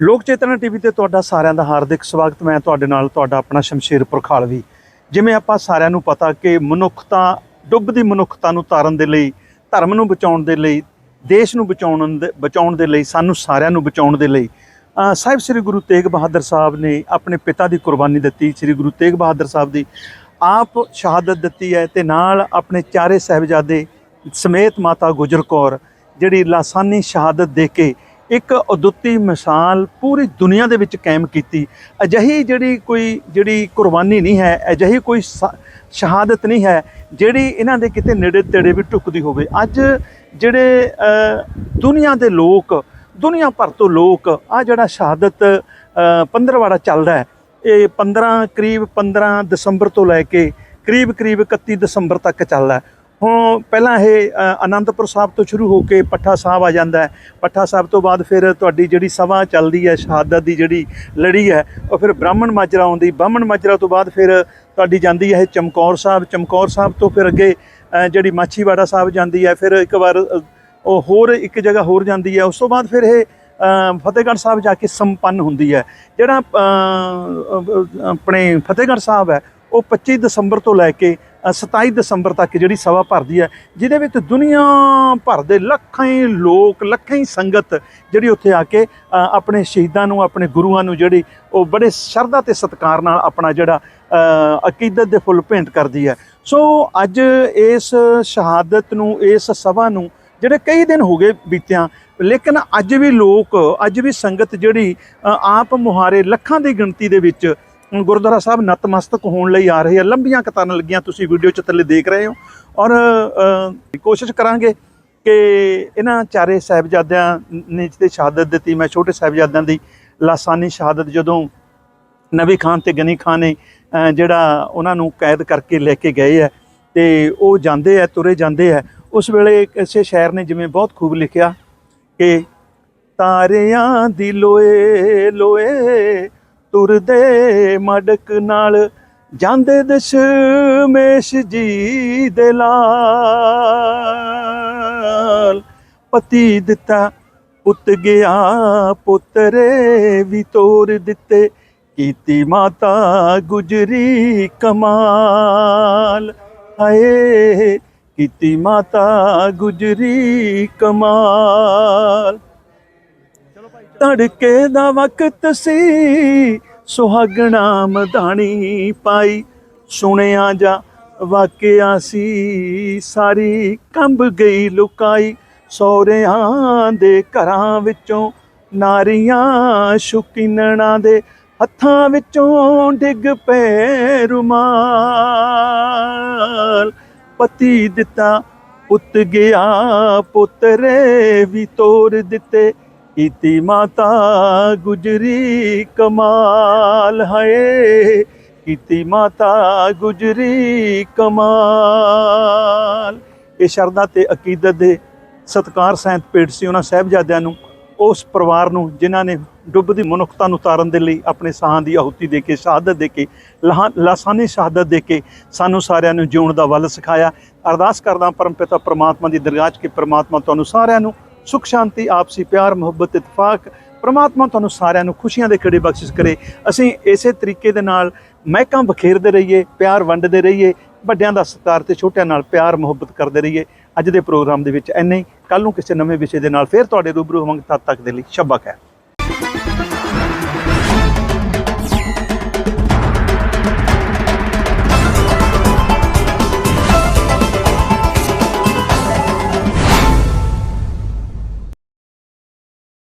ਲੋਕ ਚੇਤਨਾ ਟੀਵੀ ਤੇ ਤੁਹਾਡਾ ਸਾਰਿਆਂ ਦਾ ਹਾਰਦਿਕ ਸਵਾਗਤ। ਮੈਂ ਤੁਹਾਡੇ ਨਾਲ ਤੁਹਾਡਾ ਆਪਣਾ ਸ਼ਮਸ਼ੀਰ ਪੁਰਖਾਲਵੀ ਜਿਵੇਂ ਆਪਾਂ ਸਾਰਿਆਂ ਨੂੰ ਪਤਾ ਕਿ ਮਨੁੱਖਤਾ ਡੁੱਬਦੀ ਮਨੁੱਖਤਾ ਨੂੰ ਤਾਰਨ ਦੇ ਲਈ, ਧਰਮ ਨੂੰ ਬਚਾਉਣ ਦੇ ਲਈ, ਦੇਸ਼ ਨੂੰ ਬਚਾਉਣ ਦੇ ਬਚਾਉਣ ਦੇ ਲਈ, ਸਾਨੂੰ ਸਾਰਿਆਂ ਨੂੰ ਬਚਾਉਣ ਦੇ ਲਈ ਸਾਹਿਬ ਸ੍ਰੀ ਗੁਰੂ ਤੇਗ ਬਹਾਦਰ ਸਾਹਿਬ ਨੇ ਆਪਣੇ ਪਿਤਾ ਦੀ ਕੁਰਬਾਨੀ ਦਿੱਤੀ। ਸ੍ਰੀ ਗੁਰੂ ਤੇਗ ਬਹਾਦਰ ਸਾਹਿਬ ਦੀ ਆਪ ਸ਼ਹਾਦਤ ਦਿੱਤੀ ਹੈ ਤੇ ਨਾਲ ਆਪਣੇ ਚਾਰੇ ਸਾਹਿਬਜ਼ਾਦੇ ਸਮੇਤ ਮਾਤਾ ਗੁਜਰ ਕੌਰ, ਜਿਹੜੀ ਲਾਸਾਨੀ ਸ਼ਹਾਦਤ ਦੇ ਕੇ ਇੱਕ ਅਦੁੱਤੀ ਮਿਸਾਲ ਪੂਰੀ ਦੁਨੀਆ ਦੇ ਵਿੱਚ ਕਾਇਮ ਕੀਤੀ। ਅਜਿਹੀ ਜਿਹੜੀ ਕੋਈ ਜਿਹੜੀ ਕੁਰਬਾਨੀ ਨਹੀਂ ਹੈ ਅਜਿਹੀ ਕੋਈ ਸ- ਸ਼ਹਾਦਤ ਨਹੀਂ ਹੈ ਜਿਹੜੀ ਇਹਨਾਂ ਦੇ ਕਿਤੇ ਨੇੜੇ ਤੇੜੇ ਵੀ ਟੁੱਕਦੀ ਹੋਵੇ। ਅੱਜ ਜਿਹੜੇ ਦੁਨੀਆ ਦੇ ਲੋਕ ਦੁਨੀਆ ਭਰ ਤੋਂ ਲੋਕ ਆ ਜਿਹੜਾ ਸ਼ਹਾਦਤ ਅ, ਪੰਦਰਵਾੜਾ ਚੱਲਦਾ ਹੈ ਇਹ 15 ਕਰੀਬ 15 ਦਸੰਬਰ ਤੋਂ ਲੈ ਕੇ ਕਰੀਬ ਕਰੀਬ 31 ਦਸੰਬਰ ਤੱਕ ਚੱਲਦਾ ਹੈ। ਹੁਣ ਪਹਿਲਾਂ ਇਹ ਅ, ਅਨੰਦਪੁਰ ਸਾਹਿਬ ਤੋਂ ਸ਼ੁਰੂ ਹੋ ਕੇ ਪੱਠਾ ਸਾਹਿਬ ਆ ਜਾਂਦਾ ਹੈ। ਪੱਠਾ ਸਾਹਿਬ ਤੋਂ ਬਾਅਦ ਫਿਰ ਤੁਹਾਡੀ ਜਿਹੜੀ ਸਭਾ ਚੱਲਦੀ ਹੈ ਸ਼ਹਾਦਤ ਦੀ ਜਿਹੜੀ ਲੜੀ ਹੈ ਉਹ ਫਿਰ ਬ੍ਰਾਹਮਣ ਮਾਜਰਾ ਆਉਂਦੀ। ਬ੍ਰਾਹਮਣ ਮਾਜਰਾ ਤੋਂ ਬਾਅਦ ਫਿਰ ਤੁਹਾਡੀ ਜਾਂਦੀ ਹੈ ਇਹ ਚਮਕੌਰ ਸਾਹਿਬ। ਚਮਕੌਰ ਸਾਹਿਬ ਤੋਂ ਫਿਰ ਅੱਗੇ ਜਿਹੜੀ ਮਾਛੀਵਾੜਾ ਸਾਹਿਬ ਜਾਂਦੀ ਹੈ ਫਿਰ ਇੱਕ ਵਾਰ ਉਹ ਹੋਰ ਇੱਕ ਜਗ੍ਹਾ ਹੋਰ ਜਾਂਦੀ ਹੈ। ਉਸ ਤੋਂ ਬਾਅਦ ਫਿਰ ਇਹ ਫਤਿਹਗੜ੍ਹ ਸਾਹਿਬ ਜਾ ਕੇ ਸੰਪੰਨ ਹੁੰਦੀ ਹੈ। ਜਿਹੜਾ ਆਪਣੇ ਫਤਿਹਗੜ੍ਹ ਸਾਹਿਬ ਹੈ ਉਹ 25 ਦਸੰਬਰ ਤੋਂ ਲੈ ਕੇ 27 ਦਸੰਬਰ ਤੱਕ ਜਿਹੜੀ ਸਭਾ ਭਰਦੀ ਹੈ, ਜਿਹਦੇ ਵਿੱਚ ਦੁਨੀਆ ਭਰ ਦੇ ਲੱਖਾਂ ਹੀ ਲੋਕ, ਲੱਖਾਂ ਹੀ ਸੰਗਤ ਜਿਹੜੀ ਉੱਥੇ ਆ ਕੇ ਆਪਣੇ ਸ਼ਹੀਦਾਂ ਨੂੰ, ਆਪਣੇ ਗੁਰੂਆਂ ਨੂੰ ਜਿਹੜੀ ਉਹ ਬੜੇ ਸ਼ਰਧਾ ਤੇ ਸਤਿਕਾਰ ਨਾਲ ਆਪਣਾ ਜਿਹੜਾ ਅਕੀਦਤ ਦੇ ਫੁੱਲ ਭੇਂਟ ਕਰਦੀ ਹੈ। ਸੋ ਅੱਜ ਇਸ ਸ਼ਹਾਦਤ ਨੂੰ, ਇਸ ਸਭਾ ਨੂੰ ਜਿਹੜੇ ਕਈ ਦਿਨ ਹੋ ਗਏ ਬੀਤਿਆਂ, ਲੇਕਿਨ ਅੱਜ ਵੀ ਲੋਕ, ਅੱਜ ਵੀ ਸੰਗਤ ਜਿਹੜੀ ਆਪ ਮੁਹਾਰੇ ਲੱਖਾਂ ਦੀ ਗਿਣਤੀ ਦੇ ਵਿੱਚ ਗੁਰਦੁਆਰਾ ਸਾਹਿਬ ਨਤਮਸਤਕ ਹੋਣ ਲਈ ਆ ਰਹੇ ਆ। ਲੰਬੀਆਂ ਕਤਾਰਾਂ ਲੱਗੀਆਂ, ਤੁਸੀਂ ਵੀਡੀਓ 'ਚ ਥੱਲੇ ਦੇਖ ਰਹੇ ਹੋ। ਔਰ ਕੋਸ਼ਿਸ਼ ਕਰਾਂਗੇ ਕਿ ਇਹਨਾਂ ਚਾਰੇ ਸਾਹਿਬਜ਼ਾਦਿਆਂ ਨੇ ਜਿਹਦੇ ਸ਼ਹਾਦਤ ਦਿੱਤੀ, ਮੈਂ ਛੋਟੇ ਸਾਹਿਬਜ਼ਾਦਿਆਂ ਦੀ ਲਾਸਾਨੀ ਸ਼ਹਾਦਤ ਜਦੋਂ ਨਬੀ ਖਾਨ ਤੇ ਗਨੀ ਖਾਨ ਨੇ ਜਿਹੜਾ ਉਹਨਾਂ ਨੂੰ ਕੈਦ ਕਰਕੇ ਲੈ ਕੇ ਗਏ ਆ ਤੇ ਉਹ ਜਾਂਦੇ ਆ, ਤੁਰੇ ਜਾਂਦੇ ਆ। ਉਸ ਵੇਲੇ ਕਿਸੇ ਸ਼ਾਇਰ ਨੇ ਜਿਵੇਂ ਬਹੁਤ ਖੂਬ ਲਿਖਿਆ ਕਿ ਤਾਰਿਆਂ ਦੀ ਲੋਏ ਲੋਏ ਤੁਰਦੇ ਮੜਕ ਨਾਲ ਜਾਂਦੇ ਦਸ਼ਮੇਸ਼ ਜੀ ਦੇ ਲਾਲ। ਪਤੀ ਦਿੱਤਾ ਪੁੱਤ ਗਿਆ, ਪੁੱਤਰੇ ਵੀ ਤੋਰ ਦਿੱਤੇ, ਕੀਤੀ ਮਾਤਾ ਗੁਜਰੀ ਕਮਾਲ। ਹਾਏ, ਕੀਤੀ ਮਾਤਾ ਗੁਜਰੀ ਕਮਾਲ। ਤੜਕੇ ਦਾ ਵਕਤ ਸੀ। ਸੁਹਾਗਣਾ ਮਧਾਣੀ ਪਾਈ। ਸੁਣਿਆ ਜਾ ਵਾਕਿਆ ਸੀ। ਸਾਰੀ ਕੰਬ ਗਈ ਲੁਕਾਈ। ਸੌਰਿਆਂ ਦੇ ਘਰਾਂ ਵਿੱਚੋਂ ਨਾਰੀਆਂ ਸ਼ੁਕਿਨਣਾ ਦੇ ਹੱਥਾਂ ਵਿੱਚੋਂ ਡਿੱਗ ਪਏ ਰੁਮਾਲ। ਪਤੀ ਦਿੱਤਾ ਪੁੱਤ ਗਿਆ, ਪੁੱਤਰੇ ਵੀ ਤੋਰ ਦਿੱਤੇ। ਕੀਤੀ ਮਾਤਾ ਗੁਜਰੀ ਕਮਾਲ ਹੈ ਕੀਤੀ ਮਾਤਾ ਗੁਜਰੀ ਕਮਾਲ। ਇਹ ਸ਼ਰਧਾ ਤੇ ਅਕੀਦਤ ਦੇ ਸਤਕਾਰ ਸੈਂਤ ਪੇਟ ਸੀ ਉਹਨਾਂ ਸਾਹਿਬਜ਼ਾਦਿਆਂ ਨੂੰ, ਉਸ ਪਰਿਵਾਰ ਨੂੰ, ਜਿਨ੍ਹਾਂ ਨੇ ਡੁੱਬਦੀ ਮਨੁੱਖਤਾ ਨੂੰ ਤਾਰਨ ਦੇ ਲਈ ਆਪਣੇ ਸਾਹਾਂ ਦੀ ਆਹੂਤੀ ਦੇ ਕੇ, ਸ਼ਹਾਦਤ ਦੇ ਕੇ, ਲਾਹਾ- ਲਾਸਾਨੀ ਸ਼ਹਾਦਤ ਦੇ ਕੇ ਸਾਨੂੰ ਸਾਰਿਆਂ ਨੂੰ ਜਿਉਣ ਦਾ ਵੱਲ ਸਿਖਾਇਆ। ਅਰਦਾਸ ਕਰਦਾ ਪਰਮਪਿਤਾ ਪ੍ਰਮਾਤਮਾ ਦੀ ਦਰਗਾਹ 'ਚ ਕਿ ਪ੍ਰਮਾਤਮਾ ਤੁਹਾਨੂੰ ਸਾਰਿਆਂ ਨੂੰ ਸੁਖ ਸ਼ਾਂਤੀ, ਆਪਸੀ ਪਿਆਰ, ਮੁਹੱਬਤ, ਇਤਫਾਕ, ਪ੍ਰਮਾਤਮਾ ਤੁਹਾਨੂੰ ਸਾਰਿਆਂ ਨੂੰ ਖੁਸ਼ੀਆਂ ਦੇ ਖੇੜੇ ਬਖਸ਼ਿਸ਼ ਕਰੇ। ਅਸੀਂ ਇਸੇ ਤਰੀਕੇ ਦੇ ਨਾਲ ਮਹਿਕਾਂ ਬਖੇਰਦੇ ਰਹੀਏ, ਪਿਆਰ ਵੰਡਦੇ ਰਹੀਏ, ਵੱਡਿਆਂ ਦਾ ਸਤਿਕਾਰ ਤੇ ਛੋਟਿਆਂ ਨਾਲ ਪਿਆਰ, ਮੁਹੱਬਤ ਕਰਦੇ ਰਹੀਏ। ਅੱਜ ਦੇ ਪ੍ਰੋਗਰਾਮ ਦੇ ਵਿੱਚ ਇੰਨੇ ਹੀ। ਕੱਲ ਨੂੰ ਕਿਸੇ ਨਵੇਂ ਵਿਸ਼ੇ ਦੇ ਨਾਲ ਫੇਰ ਤੁਹਾਡੇ ਰੂਬਰੂ ਹੋਵਾਂਗੇ। ਤਦ ਤੱਕ ਦੇ ਲਈ ਸ਼ਬਕ ਹੈ